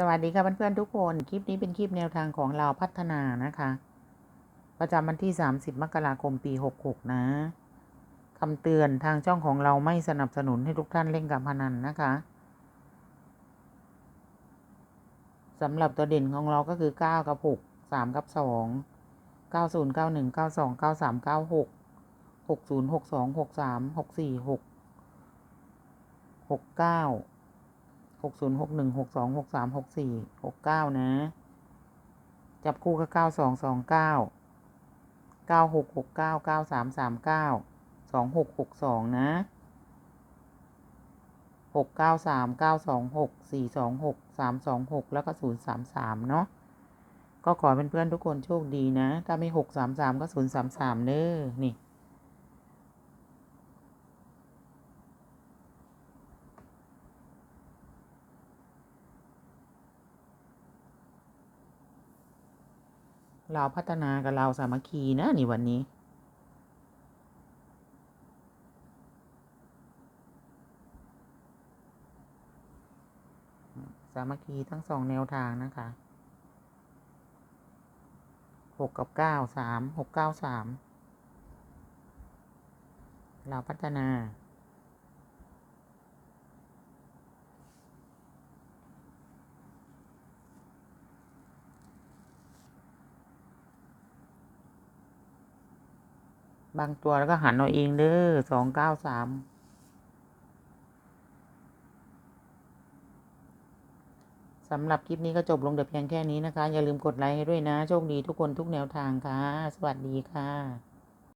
สวัสดีค่ะเพื่อนๆทุกคน คลิปนี้เป็นคลิปแนวทางของเราพัฒนานะคะ ประจำวันที่ 30 มกราคมปี 66 นะคำเตือนทางช่องของเราไม่สนับสนุนให้ทุกท่านเล่นการพนันนะคะสำหรับตัวเด่นของเราก็คือ 9 กับ 6 3 กับ 2 90 91 92 93 96 60 62 63 64 6 69 หกศูนย์หกหนึ่งหกสองหกสามหกสี่หกเก้านะ จับคู่ก็เก้าสองสองเก้าเก้าหกหกเก้าเก้าสามสามเก้าสองหกหกสองนะหกเก้าสามเก้าสองหกสี่สองหกสามสองหกแล้วก็ศูนย์สามสามเนาะก็ขอเป็นเพื่อนทุกคนโชคดีนะ ถ้าไม่หกสามสามก็ศูนย์สามสามเน้อนี่ เราพัฒนากับเราสามัคคีนะนี่วันนี้ สามัคคีทั้งสองแนวทางนะคะหกกับเก้าสามหกเก้าสามเราพัฒนา บางตัวแล้วก็หันเอาเองเด้อสองเก้าสามสำหรับคลิปนี้ก็จบลงแต่เพียงแค่นี้นะคะ อย่าลืมกดไลค์ให้ด้วยนะ โชคดีทุกคนทุกแนวทางค่ะ สวัสดีค่ะ